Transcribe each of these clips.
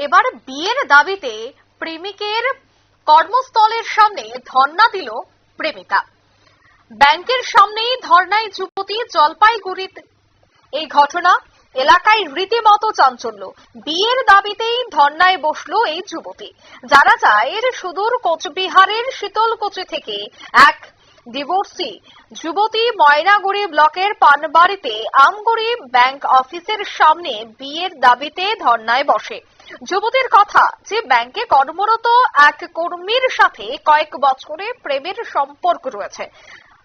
এবার বিয়ের দাবিতে প্রেমিকের কর্মস্থলের সামনে ধর্ণা দিল প্রেমিকা। ব্যাংকের সামনেই ধর্নায় যুবতী জলপাইগুড়িতে এই ঘটনা, এলাকায় রীতিমতো চাঞ্চল্য। বিয়ের দাবিতেই ধর্নায় বসল এই যুবতী। জানা যায় এর সুদূর কোচবিহারের শীতলকুচি থেকে এক ডিভোর্সি যুবতী ময়নাগুড়ি ব্লকের পানবাড়িতে আমগুড়ি ব্যাংক অফিসের সামনে বিয়ের দাবিতে ধর্নায় বসে। যুবতীর কথা যে ব্যাংকে কর্মরত এক কর্মীর সাথে কয়েক বছরে প্রেমের সম্পর্ক রয়েছে।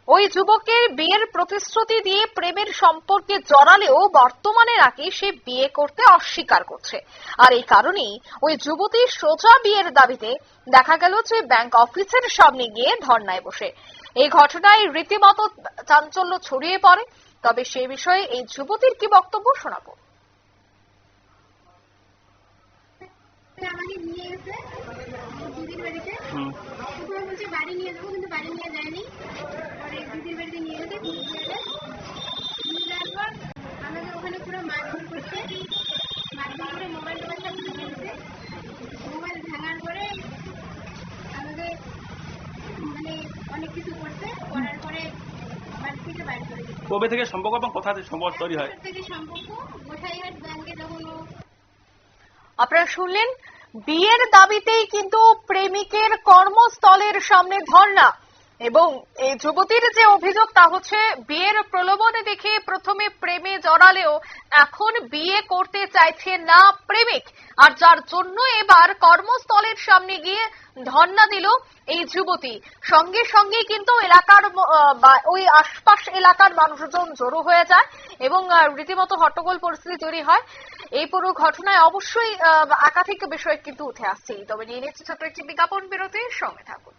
ওই যুবকের বিয়ের প্রতিশ্রুতি দিয়ে প্রেমের সম্পর্কে জড়ালেও বর্তমানে নাকি সে বিয়ে করতে অস্বীকার করছে। আর এই কারণেই ওই যুবতী সোজা বিয়ের দাবিতে দেখা গেল যে ব্যাংক অফিসের সামনে গিয়ে ধর্নায় বসে। এই ঘটনায় রীতিমতো চাঞ্চল্য ছড়িয়ে পড়ে। তবে সে বিষয়ে এই যুবতীর কি বক্তব্য শোনাবো? আমাকে নিয়ে গেছে দিদির বাড়িতে। বলছে বাড়ি নিয়ে যাব কিন্তু বাড়ি নিয়ে যায়নি। অনেক কিছু করছে করার পরে বাড়ি থেকে বাইরে করে দিচ্ছে কবে থেকে সম্পর্ক এবং কোথা থেকে সম্পর্ক তৈরি হয়? থেকে সম্পর্ক? গোসাইহাট ব্যাংকে যখন আপনারা শুনলেন বিয়ের দাবিতেই কিন্তু প্রেমিকের কর্মস্থলের সামনে ধর্ণা। এবং এই যুবতীর যে অভিযোগ, তা হচ্ছে বিয়ের প্রলোভনে দেখে প্রথমে প্রেমে জড়ালেও এখন বিয়ে করতে চাইছে না প্রেমিক। আর যার জন্য এবার কর্মস্থলের সামনে গিয়ে ধর্ণা দিল এই যুবতী। সঙ্গে সঙ্গে কিন্তু এলাকার ওই আশপাশ এলাকার মানুষজন জড়ো হয়ে যায় এবং রীতিমতো হট্টগোল পরিস্থিতি তৈরি হয়। এই পুরো ঘটনায় অবশ্যই একাধিক বিষয় কিন্তু উঠে আসছেই তবে নিয়ে নিচ্ছে ছোট্ট একটি বিজ্ঞাপন বিরতির সঙ্গে থাকুন।